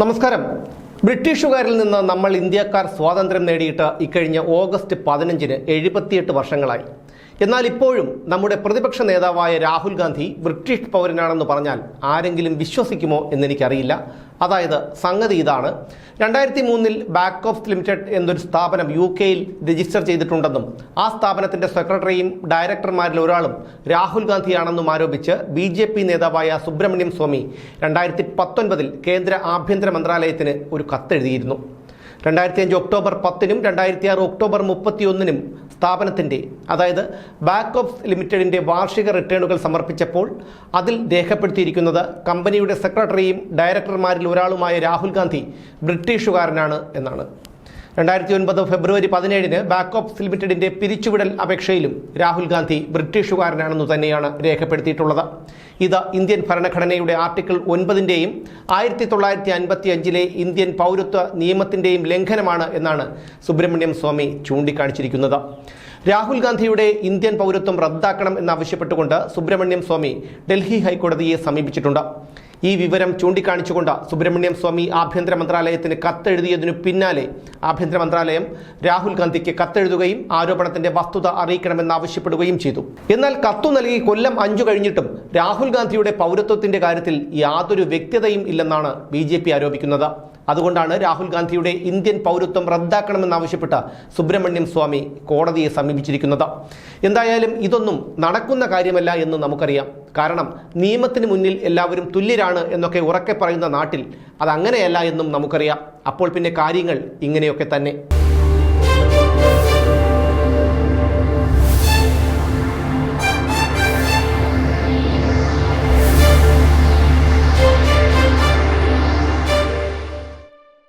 നമസ്കാരം. ബ്രിട്ടീഷുകാരിൽ നിന്ന് നമ്മൾ ഇന്ത്യക്കാർ സ്വാതന്ത്ര്യം നേടിയിട്ട് ഇക്കഴിഞ്ഞ ഓഗസ്റ്റ് പതിനഞ്ചിന് എഴുപത്തിയെട്ട് വർഷങ്ങളായി. എന്നാൽ ഇപ്പോഴും നമ്മുടെ പ്രതിപക്ഷ നേതാവായ രാഹുൽ ഗാന്ധി ബ്രിട്ടീഷ് പൗരനാണെന്ന് പറഞ്ഞാൽ ആരെങ്കിലും വിശ്വസിക്കുമോ എന്നെനിക്കറിയില്ല. അതായത് സംഗതി ഇതാണ്. രണ്ടായിരത്തി മൂന്നിൽ ബാക്ക് ഓഫ് ലിമിറ്റഡ് എന്നൊരു സ്ഥാപനം യു കെയിൽ രജിസ്റ്റർ ചെയ്തിട്ടുണ്ടെന്നും ആ സ്ഥാപനത്തിന്റെ സെക്രട്ടറിയും ഡയറക്ടർമാരിൽ ഒരാളും രാഹുൽ ഗാന്ധിയാണെന്നും ആരോപിച്ച് ബി ജെ പി നേതാവായ സുബ്രഹ്മണ്യം സ്വാമി രണ്ടായിരത്തി പത്തൊൻപതിൽ കേന്ദ്ര ആഭ്യന്തര മന്ത്രാലയത്തിന് ഒരു കത്തെഴുതിയിരുന്നു. രണ്ടായിരത്തി അഞ്ച് ഒക്ടോബർ പത്തിനും രണ്ടായിരത്തി ആറ് ഒക്ടോബർ മുപ്പത്തിയൊന്നിനും സ്ഥാപനത്തിന്റെ അതായത് ബാക്ക് ഓഫ് ലിമിറ്റഡിന്റെ വാർഷിക റിട്ടേണുകൾ സമർപ്പിച്ചപ്പോൾ അതിൽ രേഖപ്പെടുത്തിയിരിക്കുന്നത് കമ്പനിയുടെ സെക്രട്ടറിയും ഡയറക്ടർമാരിൽ ഒരാളുമായ രാഹുൽ ഗാന്ധി ബ്രിട്ടീഷുകാരനാണ് എന്നാണ്. രണ്ടായിരത്തി ഒൻപത് ഫെബ്രുവരി പതിനേഴിന് ബാക്ക് ഓഫ് ലിമിറ്റഡിന്റെ പിരിച്ചുവിടൽ അപേക്ഷയിലും രാഹുൽ ഗാന്ധി ബ്രിട്ടീഷുകാരനാണെന്ന് തന്നെയാണ് രേഖപ്പെടുത്തിയിട്ടുള്ളത്. ഇത് ഇന്ത്യൻ ഭരണഘടനയുടെ ആർട്ടിക്കിൾ ഒൻപതിന്റെയും ആയിരത്തി തൊള്ളായിരത്തി അൻപത്തി അഞ്ചിലെ ഇന്ത്യൻ പൗരത്വ നിയമത്തിന്റെയും ലംഘനമാണ് എന്നാണ് സുബ്രഹ്മണ്യം സ്വാമി ചൂണ്ടിക്കാണിച്ചിരിക്കുന്നത്. രാഹുൽ ഗാന്ധിയുടെ ഇന്ത്യൻ പൗരത്വം റദ്ദാക്കണം എന്നാവശ്യപ്പെട്ടുകൊണ്ട് സുബ്രഹ്മണ്യം സ്വാമി ഡൽഹി ഹൈക്കോടതിയെ സമീപിച്ചിട്ടുണ്ട്. ഈ വിവരം ചൂണ്ടിക്കാണിച്ചുകൊണ്ട് സുബ്രഹ്മണ്യം സ്വാമി ആഭ്യന്തര മന്ത്രാലയത്തിന് കത്തെഴുതിയതിനു പിന്നാലെ ആഭ്യന്തര മന്ത്രാലയം രാഹുൽ ഗാന്ധിക്ക് കത്തെഴുതുകയും ആരോപണത്തിന്റെ വസ്തുത അറിയിക്കണമെന്ന് ആവശ്യപ്പെടുകയും ചെയ്തു. എന്നാൽ കത്തു നൽകി കൊല്ലം അഞ്ചു കഴിഞ്ഞിട്ടും രാഹുൽ ഗാന്ധിയുടെ പൗരത്വത്തിന്റെ കാര്യത്തിൽ യാതൊരു വ്യക്തതയും ഇല്ലെന്നാണ് ബി ആരോപിക്കുന്നത്. അതുകൊണ്ടാണ് രാഹുൽ ഗാന്ധിയുടെ ഇന്ത്യൻ പൗരത്വം റദ്ദാക്കണമെന്നാവശ്യപ്പെട്ട് സുബ്രഹ്മണ്യം സ്വാമി കോടതിയെ സമീപിച്ചിരിക്കുന്നത്. എന്തായാലും ഇതൊന്നും നടക്കുന്ന കാര്യമല്ല എന്ന് നമുക്കറിയാം. കാരണം നിയമത്തിന് മുന്നിൽ എല്ലാവരും തുല്യരാണ് എന്നൊക്കെ ഉറക്കെ പറയുന്ന നാട്ടിൽ അതങ്ങനെയല്ല എന്നും നമുക്കറിയാം. അപ്പോൾ പിന്നെ കാര്യങ്ങൾ ഇങ്ങനെയൊക്കെ തന്നെ.